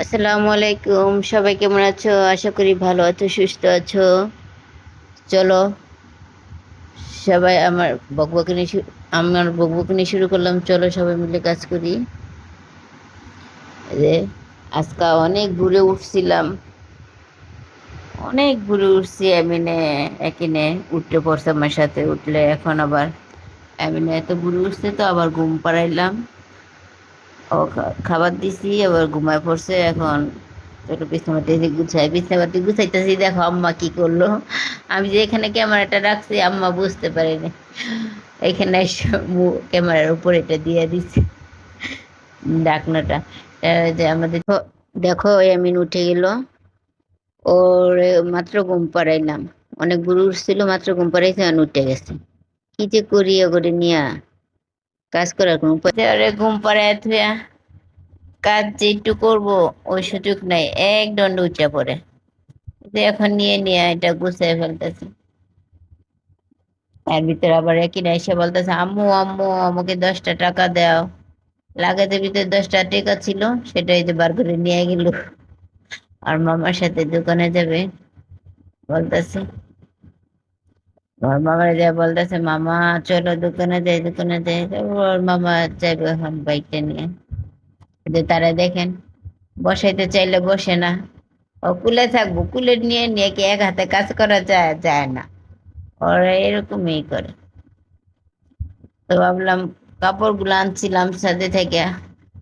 আসসালামু আলাইকুম, সবাই কেমন আছো? আশা করি ভালো আছো, সুস্থ আছো। চলো, সবাই আমার বকবকনি আমার বকবকনি শুরু করলাম। চলো সবাই মিলে কাজ করি। আজকে অনেক ঘুরে উঠছিলাম। অনেক ঘুরে উঠছি এমিনে, একিনে উঠতে পড়ছে আমার সাথে উঠলে এখন আবার এমিনে এত ঘুরে উঠছে তো আবার ঘুম পাড়াইলাম। ও খাবার দিছি, আবার ঘুমায় পড়ছে এখন। একটু গুছাই গুছাইতেছি, দেখো আম্মা কি করল। আমি যে এখানে ক্যামেরাটা রাখছি, আম্মা বুঝতে পারেনি। এখানে ক্যামেরার উপর এটা দিয়ে দিচ্ছে ডাকনাটা। যে আমাদের, দেখো- দেখো, এমিন উঠে গেল। ওর মাত্র ঘুম পাড়াইলাম। অনেক গুরু উঠছিল মাত্র ঘুম পাড়াইছে আর উঠে গেছে। কি যে করি ওগুলো নিয়া? কাজ করার কোনো উপায় ঘুম থুয়া কাজ যে একটু করব, ওই সুযোগ নাই, এক দণ্ড উঠে পড়ে। এখন নিয়ে নিয়ে, এটা গুছিয়ে ফেলতেছে। এর ভিতরে আবার একই না, এসে বলতেছে, আম্মু আম্মু, আমাকে দশটা টাকা দাও। লাগাতে ভিতরে দশটা টাকা ছিল, সেটাই যে বার করে নিয়ে গেল। আর মামার সাথে দোকানে যাবে, বলতেছে। ওর মামা যা বলতেছে, মামা, চলো দোকানে যাই দোকানে যাই। ওর মামা যাবে এখন বাইকটা নিয়ে। কিন্তু তারা দেখেন, বসাইতে চাইলে বসে না। ও কুলে থাকব, কুলে নিয়ে নিয়ে কি এক হাতে কাজ করা যায় যায় না। ওরা এরকমই করে। তো ভাবলাম, কাপড়গুলো আনছিলাম সাথে থেকে।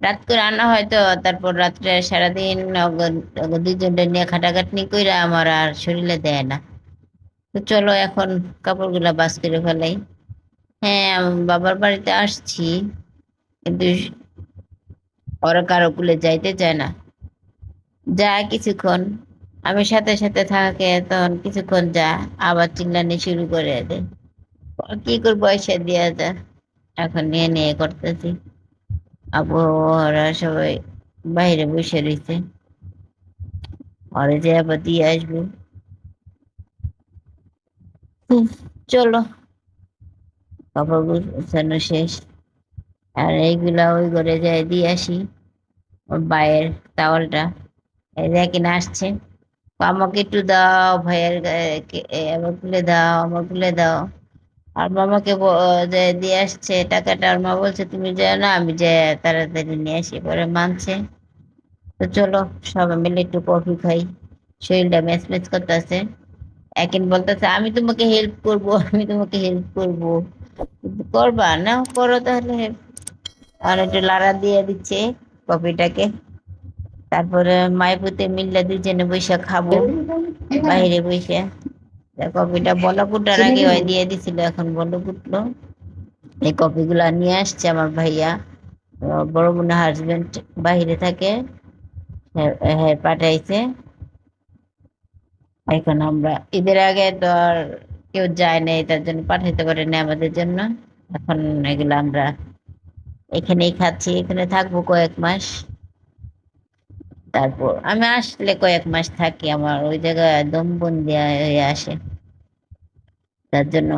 রাত করে আনা হয়তো তারপর রাত্রে সারাদিন দুজনটা নিয়ে খাটাখাটনি কইরা আমার আর শরীরে দেয় না। তো চলো এখন কাপড়গুলা বাস করে ফেলাই। হ্যাঁ বাবার বাড়িতে আসছি, কিন্তু ওরা কারও কুলে যাইতে চায় না। যায় কিছুক্ষণ, আমি সাথে সাথে থাকে, তখন কিছুক্ষণ যা, আবার চিল্লানি শুরু করে দেয় কি করব, পয়সা দিয়া যা, এখন নিয়ে নিয়ে করতেছি। আপু ওরা সবাই বাইরে বসে রয়েছে। ওরা যে আবার দিয়ে আসব। চলো। কাপড় শেষ। আর এইগুলা ওই ঘরে যাই, দিয়ে আসি। ওর বাইরের টাওয়ালটা। এই যে কিনা আসছে। আমাকে একটু দাও, ভাইয়ের খুলে দাও খুলে দাও। আর মামাকে যে দিয়ে আসছে টাকাটা, আর মা বলছে, তুমি যাও না, আমি যে তাড়াতাড়ি নিয়ে আসি, পরে মানছে। তো চলো, সবাই মিলে একটু কফি খাই। শরীরটা ম্যাচ ম্যাচ করতেছে। একেন বলতেছে, আমি তোমাকে হেল্প করব, আমি তোমাকে হেল্প করব। করবা না, করো তাহলে। আর একটু লাড়া দিয়ে দিচ্ছে কফিটাকে। তারপরে মায়ের মাইপুতে মিল্লা দুজনে বসে খাব, বাইরে বসে। তা কফিটা বলো ফুটার আগে হয় দিয়ে দিছিল এখন বলো ফুটলো এই কফিগুলা নিয়ে আসছে আমার ভাইয়া। বড় বোনের হাজবেন্ড বাইরে থাকে হ্যাঁ হ্যাঁ, পাঠাইছে। এখন আমরা ঈদের আগে তো আর কেউ যায় নাই তার জন্য পাঠাইতে পারে না আমাদের জন্য। এখন এগুলো আমরা এখানেই খাচ্ছি এখানে থাকব কয়েক মাস। তারপর আমি আসলে কয়েক মাস থাকি আমার, ওই জায়গায় দম বন্দি হয়ে আসে। তার জন্য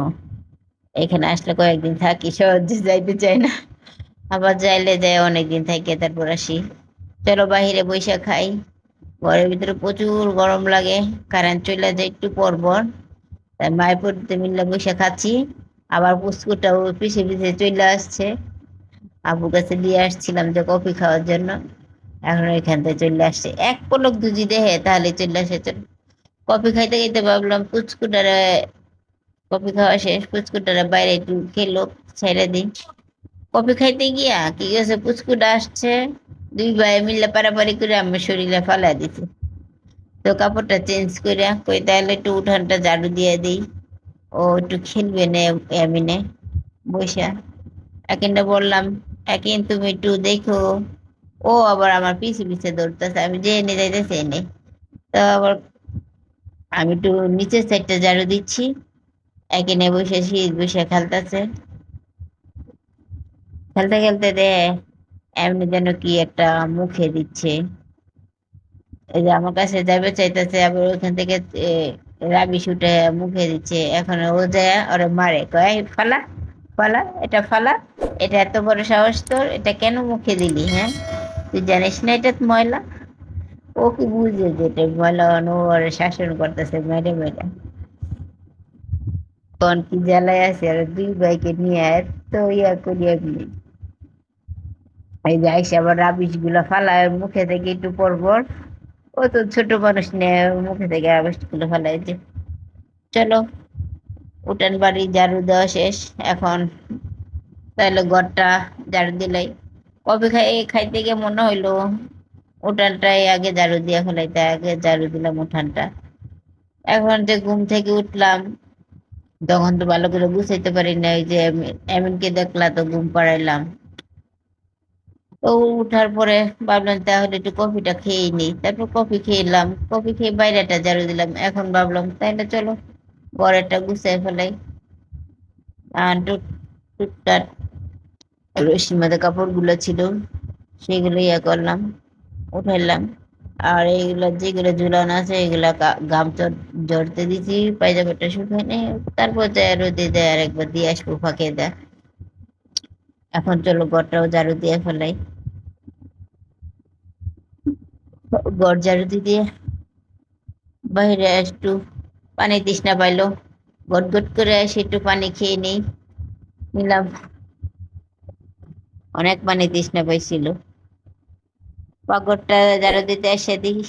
এখানে আসলে কয়েকদিন থাকি সহজে যাইতে চাই না। আবার যাইলে যাই অনেকদিন থাকি, তারপর আসি। চলো বাহিরে বৈশা খাই। ঘরের ভিতরে প্রচুর গরম লাগে, কারেন্ট চলে যায় একটু পর পর। তাই মায়ের পড়তে মিললে বসে খাচ্ছি। আবার পুস্কুটা ও পিছিয়ে পিছিয়ে চলে আসছে। আবু কাছে দিয়ে আসছিলাম যে কফি খাওয়ার জন্য। এখন ওইখান থেকে চলে আসছে। এক পলক দুজি দেহে, তাহলে চলে আসে কফি খাইতে খাইতে ভাবলাম, পুচকুটারে কফি খাওয়া শেষ, পুচকুটারে বাইরে একটু খেলো, ছেড়ে দিই। কফি খাইতে গিয়া কি গেছে পুচকুটা আসছে, দুই ভাই মিলে পারাপারি করে আমার শরীরে ফালা দিছে। তো কাপড়টা চেঞ্জ করে কই, তাহলে একটু উঠানটা ঝাড়ু দিয়ে দিই। ও একটু খেলবে নে, এমিনে বসে একিনটা বললাম, একিন তুমি একটু দেখো। ও আবার আমার পিছে পিছে দৌড়তেছে আমি যে এনে যাইতেছে এনে। তো আবার আমি একটু নিচের সাইডটা ঝাড়ু দিচ্ছি একিনে বসে শীত বসে খেলতেছে। খেলতে খেলতে দে এমনি যেন কি একটা মুখে দিচ্ছে। এই যে আমার কাছে যাবে চাইতেছে আবার ওখান থেকে এ, রাবিশ উঠে মুখে দিচ্ছে। এখন ও যায় ওরে মারে কয় ফালা ফালা এটা ফালা এটা এত বড় সাহস তোর এটা কেন মুখে দিলি হ্যাঁ? তুই জানিস না এটা ময়লা? ও কি বুঝে যে এটা ময়লা ওর শাসন করতেছে মেরে মেরে। কোন কি জ্বালায় আছে? আর দুই ভাইকে নিয়ে এত ইয়া করিয়া গেলি এই যে আইসা আবার রাবিশগুলা ফালায়, মুখে থেকে একটু পর পর। ও তো ছোট মানুষ নিয়ে মুখে থেকে রাবিশগুলো ফালায় যে। চলো, উঠান বাড়ি, ঝাড়ু দেওয়া শেষ। এখন তাহলে ঘরটা ঝাড়ু দিলাই। কফি খাই খাইতে গিয়ে মনে হইল, উঠানটাই আগে ঝাড়ু দিয়ে ফেলাইতে, আগে ঝাড়ু দিলাম উঠানটা। এখন যে ঘুম থেকে উঠলাম, তখন তো ভালো করে বুঝাইতে পারি না ওই যে এমি- এমিনকে দেখলা তো ঘুম পাড়াইলাম। তো উঠার পরে ভাবলাম তাহলে একটু কফিটা খেয়ে নিই। তারপর কফি খেলাম, কফি খেয়ে বাইরেটা ঝাড়ু দিলাম। এখন ভাবলাম তাইলে চলো, ঘরেরটা গুছাই ফেলাই। আর টুক মধ্যে কাপড়গুলো ছিল, সেগুলো ইয়ে করলাম, উঠাইলাম। আর এইগুলো যেগুলো ঝুলানো আছে, এগুলা গা- গাম চড়- জড়তে দিছি, পায়জামাটা শুকাই নেই তারপর রোদে দেয় আর একবার দিয়ে আসব, ফাঁকে দেয় এখন চলো ঘরটাও ঝাড়ু দিয়ে ফেলাই। ঘর ঝাড়ু দিয়ে বাইরে একটু পানি তৃষ্ণা পাইলো। গট গট করে এসে একটু পানি খেয়ে নেই, নিলাম। অনেক পানি তৃষ্ণা পাইছিল পাগরটা যারা দিতে এসে দেখি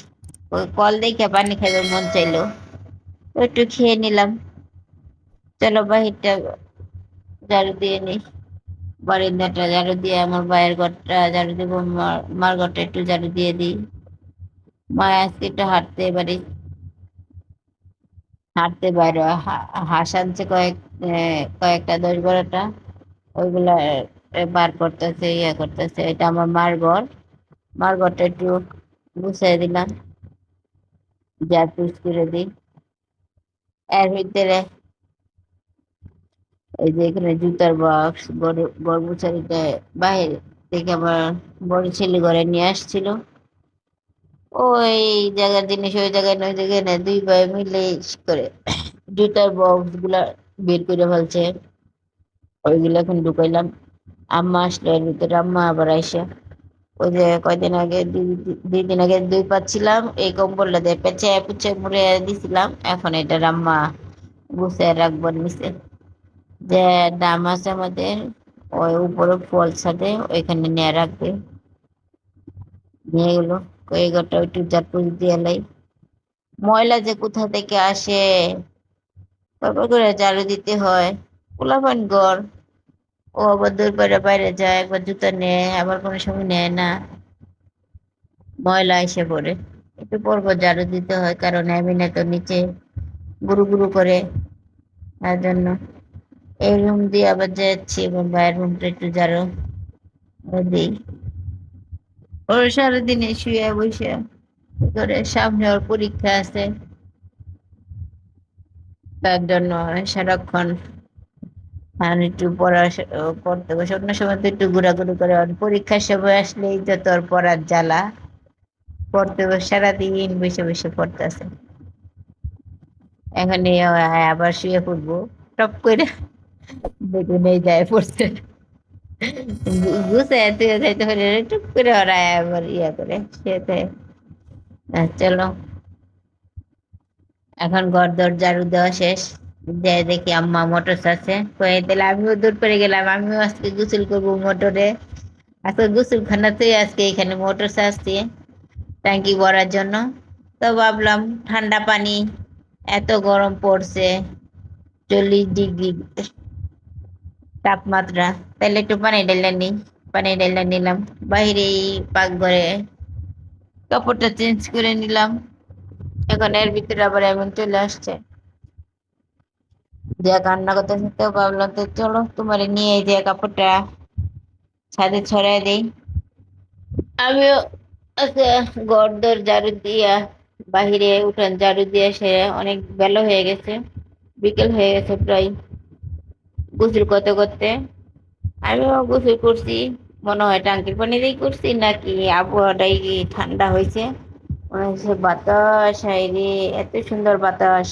ওই কল দেখে পানি খাইবে মন চাইলো। একটু খেয়ে নিলাম। চলো বাহিরটা ঝাড়ু দিয়ে নি বারিন্দাটা ঝাড়ু দিয়ে, আমার ভাইয়ের ঘরটা ঝাড়ু দিব, মার- ঘরটা একটু ঝাড়ু দিয়ে দিই। মা আজকে একটু হাঁটতে এবারে হাঁটতে বাইরে হাঁস আনছে কয়েক কয়েকটা দশ বারোটা ওইগুলা বার করতেছে ইয়ে করতেছে, এটা আমার মার ঘর। মার ঘরটা একটু গুছিয়ে দিলাম, যা পুষ করে দিই। এর ভিতরে এই যে এখানে জুতার বক্স মুচারিটা বাইরে থেকে আমার বড় ছেলে ঘরে নিয়ে আসছিল। ওই জায়গার জিনিস, ওই জায়গায় ওই জায়গায় না দুই ভাই মিলে করে জুতার বক্সগুলা বের করে ফেলছে। ওইগুলো এখন ঢুকাইলাম। আম্মা আসলো ভিতরে আম্মা আবার আইসা। ওই যে কয়দিন আগে, দুই দিন আগে দুই পাচ্ছিলাম, এই কম্বলটা দিয়ে পেঁচে পুচে মুড়ে দিছিলাম, এখন এটা আম্মা গুছিয়ে রাখব নিচে। যে দাম আছে আমাদের, ওই উপরে ফল সাথে ওইখানে নিয়ে রাখবে। নিয়ে গেলো ওই ঘরটা একটু জাটপুর দিয়ে লাই। ময়লা যে কোথা থেকে আসে, তারপর করে ঝাড়ু দিতে হয়। পোলাপান ঘর। ও আবার দূর বাইরে বাইরে যায়, একবার জুতা নেয়, আবার কোনো সময় নেয় না। ময়লা এসে পড়ে। একটু পর পর ঝাড়ু দিতে হয়, কারণ এমনি তো নিচে গুরু গুরু করে। তার জন্য এই রুম দিয়ে আবার যাচ্ছি এবং বাইরের রুমটা একটু ঝাড়ু দিই। ওর সারাদিনে শুয়ে বসে করে সামনে ওর পরীক্ষা আছে। তার জন্য সারাক্ষণ আর একটু পড়া পড়তে বসে অন্য সময় তো একটু ঘোরাঘুরি করে পরীক্ষার সময় আসলেই তো তোর পড়ার জ্বালা। পড়তে বসে, সারাদিন বসে বসে পড়তেছে। এখন আবার শুয়ে পড়ব। টপ করে বেগুনে যায় পড়তে। গুছে যাইতে হলে টুক করে ওরা আবার ইয়া করে শুয়েতে চলো। এখন ঘর দর ঝাড়ু দেওয়া শেষ। দিয়ে দেখি আম্মা মোটর আছে কয়ে আমিও দূর পড়ে গেলাম, আমিও আজকে গোসল করব মোটরে। আজকে গোসল খানাতেই আজকে এখানে মোটর আসছে ট্যাঙ্কি ভরার জন্য। তো ভাবলাম, ঠান্ডা পানি, এত গরম পড়ছে, চল্লিশ ডিগ্রি তাপমাত্রা। তাহলে একটু পানি ঢেলে নিই পানি ঢেলে নিলাম। বাইরে পাকঘরে কাপড়টা চেঞ্জ করে নিলাম। এখন এর ভিতরে আবার এমন চলে আসছে। যে কান্না করতে তো ভাবলাম তো চলো তোমার নিয়ে যে কাপড়টা ছাদে ছড়াই দেই। আমিও ঘর দর ঝাড়ু দিয়া বাহিরে উঠান ঝাড়ু দিয়ে সে অনেক বেলা হয়ে গেছে, বিকেল হয়ে গেছে প্রায় গোসল করতে করতে। আমিও গোসল করছি, মনে হয় টাঙ্কির পানি দিয়ে করছি নাকি আবহাওয়াটাই ঠান্ডা হয়েছে? মনে হচ্ছে বাতাস হাইরে এত সুন্দর বাতাস।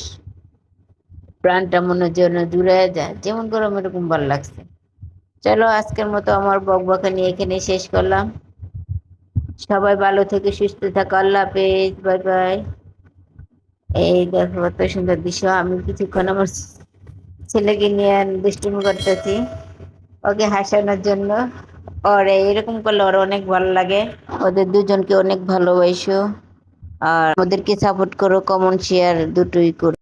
প্রাণটা মনের জন্য জুড়ে যায়। যেমন গরম, এরকম ভালো লাগছে। চলো, আজকের মতো আমার বকবকা নিয়ে এখানে শেষ করলাম। সবাই ভালো থেকে সুস্থ থাকো। আল্লাহ হাফেজ। Bye bye. এই দেখো, কত সুন্দর দৃশ্য। আমি কিছুক্ষণ আমার ছেলেকে নিয়ে দুষ্টুমি করতেছি। ওকে হাসানোর জন্য। ওর এরকম করলে ওর অনেক ভালো লাগে। ওদের দুজনকে অনেক ভালোবাসো। আর ওদেরকে সাপোর্ট করো কমন শেয়ার দুটোই করো।